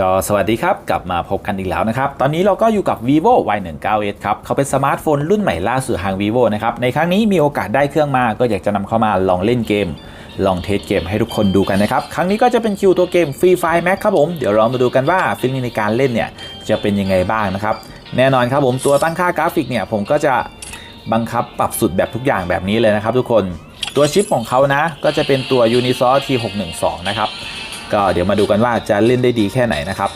ก็สวัสดีครับ กลับมาพบกันอีกแล้วนะครับ ตอนนี้เราก็อยู่กับ vivo y 1 9 s ครับ เขาเป็นสมาร์ทโฟนรุ่นใหม่ล่าสุดทาง vivo นะครับ ในครั้งนี้มีโอกาสได้เครื่องมา ก็อยากจะนำเข้ามาลองเล่นเกม ลองเทสเกมให้ทุกคนดูกันนะครับ ครั้งนี้ก็จะเป็นคิวตัวเกม Free Fire Max ครับผม เดี๋ยวเรามาดูกันว่าฟิลในการเล่นเนี่ยจะเป็นยังไงบ้างนะครับ แน่นอนครับผมตัวตั้งค่ากราฟิกเนี่ยผมก็จะบังคับปรับสุดแบบทุกอย่างแบบนี้เลยนะครับ ทุกคน ตัวชิปของเขานะ ก็จะเป็นตัว Unisoc T612 นะครับ ก็เดี๋ยวมาดูกันว่าจะเล่นได้ดีแค่ไหนนะครับ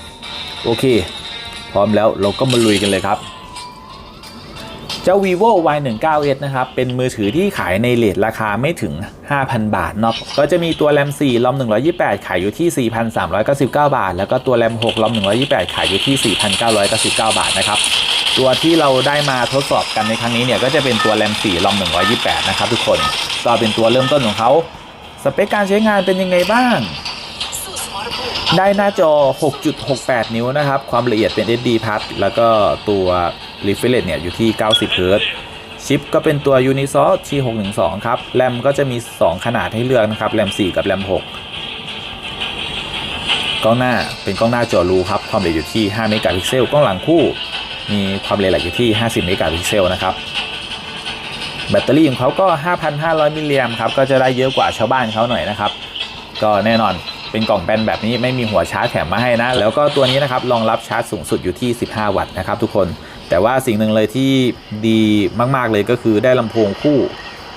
โอเค พร้อมแล้วเราก็มาลุยกันเลยครับเจ้า vivo y 1 9 s นะครับ เป็นมือถือที่ขายในเลทราคาไม่ถึง 5,000 บาทเนาะ ก็จะมีตัวแรม4รอม 128 ขายอยู่ที่ 4,399 บาท แล้วก็ตัวแรม6รอม 128 ขายอยู่ที่ 4,999 บาทนะครับ ตัวที่เราได้มาทดสอบกันในครั้งนี้เนี่ย ก็จะเป็นตัวแรม4รอม 128 นะครับทุกคน ก็เป็นตัวเริ่มต้นของเขา สเปคการใช้งานเป็นยังไงบ้าง ได้หน้าจอ 6.68 นิ้วนะครับ ความละเอียดเป็น SD Plus แล้วก็ตัว refresh เนี่ยอยู่ที่ 90 Hz ชิปก็เป็นตัว Unisoc T612 ครับ แรมก็จะมี 2 ขนาดให้เลือกนะครับ แรม 4 กับแรม 6 กล้องหน้าเป็นกล้องหน้าจอรูครับ ความละเอียดอยู่ที่ 5 เมกะพิกเซล กล้องหลังคู่ มีความละเอียดอยู่ที่ 50 เมกะพิกเซลนะครับ แบตเตอรี่ของเขาก็ 5,500 มิลลิแอมครับ ก็จะได้เยอะกว่าชาวบ้านเขาหน่อยนะครับ ก็แน่นอน เป็นกล่องแบนแบบนี้ไม่มีหัวชาร์จแถมมาให้นะ แล้วก็ตัวนี้นะครับรองรับชาร์จสูงสุดอยู่ที่ 15 วัตต์นะครับทุกคน แต่ว่าสิ่งหนึ่งเลยที่ดีมากๆเลยก็คือได้ลำโพงคู่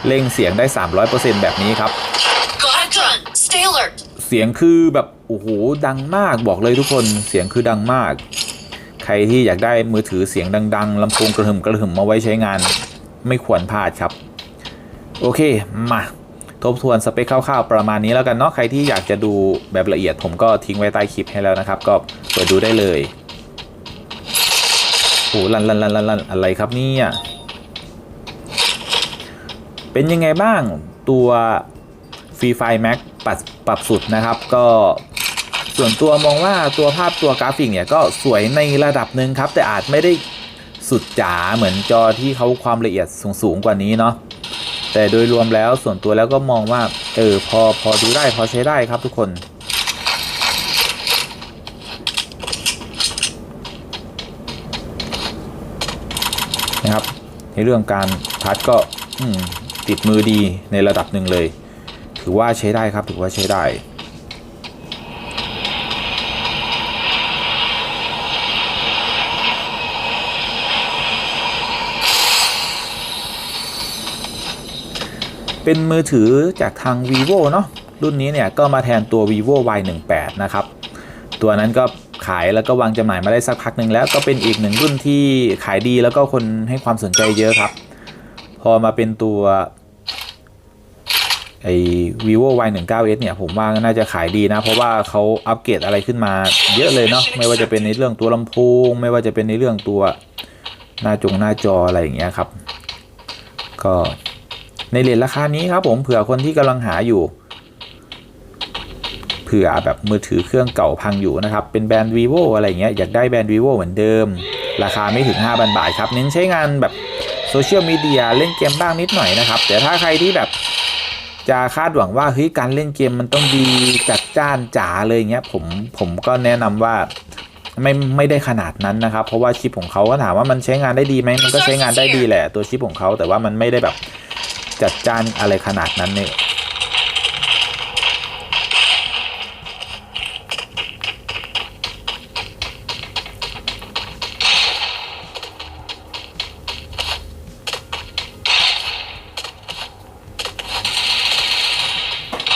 เร่งเสียงได้ 300%แบบนี้ครับ Got it done. Stay alert. เสียงคือแบบโอ้โหดังมากบอกเลยทุกคนเสียงคือดังมาก ใครที่อยากได้มือถือเสียงดัง ๆลำโพงกระหึ่มกระหึ่มมาไว้ใช้งาน ไม่ควรพลาดครับ โอเคมา ทบทวนสเปคคร่าวๆประมาณนี้แล้วกันเนาะใครที่อยากจะดูแบบละเอียดผมก็ทิ้งไว้ใต้คลิปให้แล้วนะครับ ก็เปิดดูได้เลยโอ้ลันลันลันลันลันอะไรครับเนี่ยเป็นยังไงบ้างตัวฟรีไฟ Max ปรับปรับสุดนะครับ ก็ส่วนตัวมองว่าตัวภาพตัวกราฟิกเนี่ยก็สวยในระดับหนึ่งครับ แต่อาจไม่ได้สุดจ๋าเหมือนจอที่เขาความละเอียดสูง ๆ กว่านี้เนาะ แต่โดยรวมแล้วส่วนตัวแล้วก็มองว่า เออ พอพอดูได้พอใช้ได้ครับทุกคนนะครับ ในเรื่องการพัดก็ติดมือดีในระดับหนึ่งเลย ถือว่าใช้ได้ครับถือว่าใช้ได้ เป็นมือถือจากทาง vivo เนาะรุ่นนี้เนี่ยก็มาแทนตัว vivo y 1 8นะครับ ตัวนั้นก็ขายแล้วก็วางจำหน่ายมาได้สักพักหนึ่งแล้วก็เป็นอีกหนึ่งรุ่นที่ขายดีแล้วก็คนให้ความสนใจเยอะครับ พอมาเป็นตัวไอ้ vivo y 1 9 s เนี่ยผมว่าน่าจะขายดีนะ เพราะว่าเขาอัปเกรดอะไรขึ้นมาเยอะเลยเนาะไม่ว่าจะเป็นในเรื่องตัวลำโพง ไม่ว่าจะเป็นในเรื่องตัวหน้าจงหน้าจออะไรอย่างเงี้ยครับ ก็ ในเลทราคานี้ครับผมเผื่อคนที่กำลังหาอยู่ เผื่อแบบมือถือเครื่องเก่าพังอยู่นะครับ เป็นแบรนด์ vivo อะไรเงี้ยอยากได้แบรนด์ vivo เหมือนเดิม ราคาไม่ถึง 5,000 บาทครับ เน้นใช้งานแบบโซเชียลมีเดียเล่นเกมบ้างนิดหน่อยนะครับ แต่ถ้าใครที่แบบจะคาดหวังว่าเฮ้ยการเล่นเกมมันต้องดีจัดจ้านจ๋าเลยเงี้ยผมผมก็แนะนำว่าไม่ไม่ได้ขนาดนั้นนะครับ เพราะว่าชิปของเขาก็ถามว่ามันใช้งานได้ดีไหมมันก็ใช้งานได้ดีแหละตัวชิปของเขาแต่ว่ามันไม่ได้แบบ จัดจ้านอะไรขนาดนั้นเนี่ย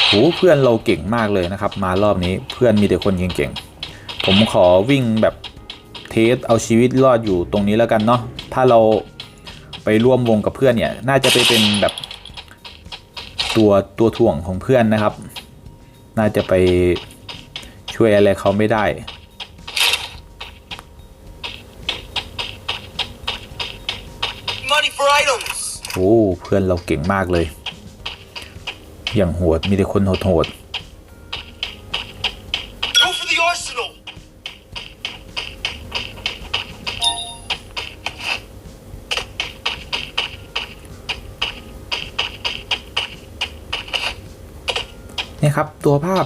โหเพื่อนเราเก่งมากเลยนะครับ มารอบนี้เพื่อนมีแต่คนเก่งๆ ผมขอวิ่งแบบเทสเอาชีวิตรอดอยู่ตรงนี้แล้วกันเนาะถ้าเราไปร่วมวงกับเพื่อนเนี่ย น่าจะไปเป็นแบบ ตัวตัวถ่วงของเพื่อนนะครับ น่าจะไปช่วยอะไรเขาไม่ได้ Money for items. โอ้เพื่อนเราเก่งมากเลย อย่างโหดมีแต่คนโหด Go นี่ครับ ตัวภาพ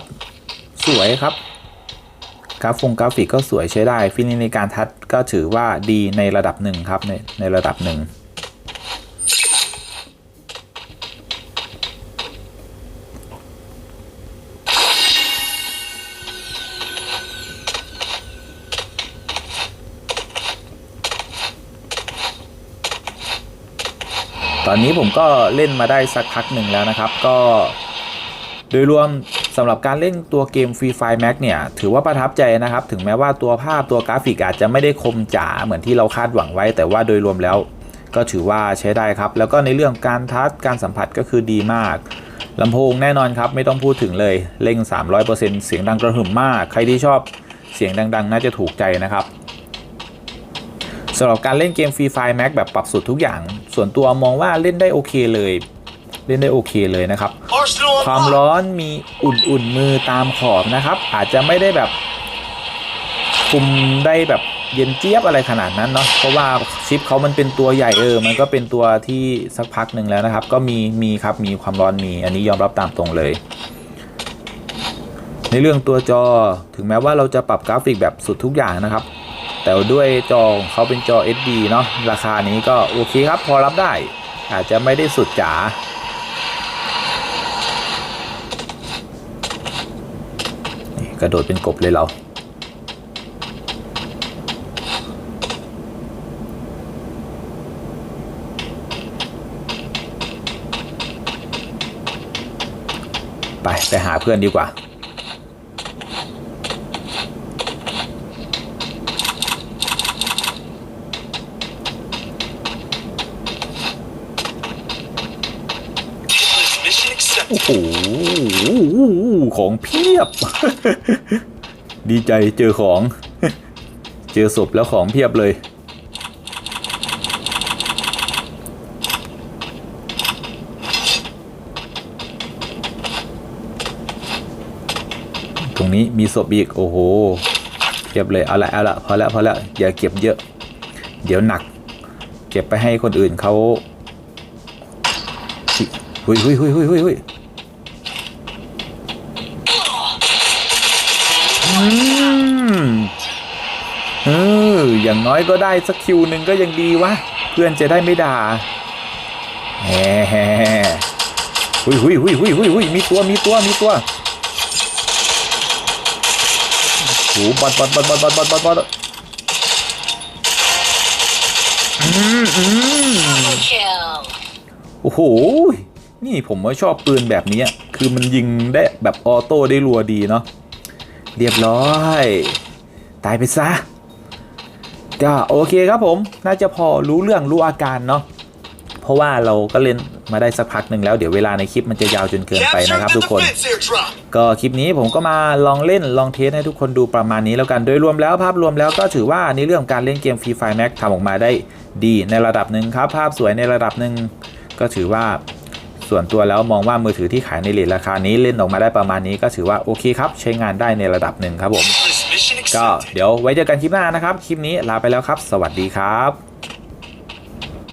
สวยครับ กราฟงกราฟิกก็สวยใช้ได้ ฟิลิในการทัดก็ถือว่าดีในระดับหนึ่งครับในในระดับหนึ่งตอนนี้ผมก็เล่นมาได้สักพักหนึ่งแล้วนะครับ ก็ โดยรวมสำหรับการเล่นตัวเกม Free Fire Max เนี่ย ถือว่าประทับใจนะครับ ถึงแม้ว่าตัวภาพตัวกราฟิกอาจจะไม่ได้คมจ๋าเหมือนที่เราคาดหวังไว้ แต่ว่าโดยรวมแล้ว ก็ถือว่าใช้ได้ครับ แล้วก็ในเรื่องการทัชการสัมผัสก็คือดีมากลำโพงแน่นอนครับไม่ต้องพูดถึงเลยเล่ง 300%เสียงดังกระหึ่มมาก ใครที่ชอบเสียงดังๆ น่าจะถูกใจนะครับสำหรับการเล่นเกม Free Fire Max แบบปรับสุดทุกอย่าง ส่วนตัวมองว่าเล่นได้โอเคเลย เล่นได้โอเคเลยนะครับ Arsenal ความ unlocked. ร้อนมีอุ่นๆมือตามขอบนะครับ อาจจะไม่ได้แบบคุมได้แบบเย็นเจี๊ยบอะไรขนาดนั้นเนาะเพราะว่าชิปเขามันเป็นตัวใหญ่เออ มันก็เป็นตัวที่สักพักหนึ่งแล้วนะครับ ก็มีมีครับมีความร้อนมี อันนี้ยอมรับตามตรงเลย ในเรื่องตัวจอถึงแม้ว่าเราจะปรับกราฟิกแบบสุดทุกอย่างนะครับ แต่ด้วยจอของเขาเป็นจอ SD เนาะราคานี้ก็โอเคครับพอรับได้ อาจจะไม่ได้สุดจ๋า กระโดดเป็นกบเลยเรา ไป ไปหาเพื่อนดีกว่า โอ้โหของเพียบ ดีใจเจอของ เจอศพแล้วของเพียบเลย ตรงนี้มีศพอีก โอ้โหเพียบเลย เอาละเอาละพอแล้วพอแล้วอย่าเก็บเยอะ เดี๋ยวหนัก เก็บไปให้คนอื่นเขาหุยหุยหุยหุยหุยหุย เอออย่างน้อยก็ได้สักคิวหนึ่งก็ยังดีวะ เพื่อนจะได้ไม่ด่าแฮ่แฮ่หุยหุยหุยหุยหุยหุยมีตัวมีตัวมีตัวโอ้บอดบอดบอดบอดบอดบอดบอดบอดโอ้โห นี่ผมว่าชอบปืนแบบนี้ คือมันยิงได้แบบออโต้ได้รัวดีเนาะ เรียบร้อย ตายไปซะ ก็โอเคครับผม น่าจะพอรู้เรื่องรู้อาการเนาะเพราะว่าเราก็เล่นมาได้สักพักหนึ่งแล้วเดี๋ยวเวลาในคลิปมันจะยาวจนเกินไปนะครับทุกคน ก็คลิปนี้ผมก็มาลองเล่นลองเทสให้ทุกคนดูประมาณนี้แล้วกันโดยรวมแล้วภาพรวมแล้วก็ถือว่าในเรื่องการเล่นเกม Free Fire Max ทำออกมาได้ดีในระดับหนึ่งครับ ภาพสวยในระดับหนึ่งก็ถือว่าส่วนตัวแล้วมองว่ามือถือที่ขายในเลทราคานี้เล่นออกมาได้ประมาณนี้ก็ถือว่าโอเคครับ ใช้งานได้ในระดับหนึ่งครับผม ก็เดี๋ยวไว้เจอกันคลิปหน้านะครับ คลิปนี้ลาไปแล้วครับ สวัสดีครับ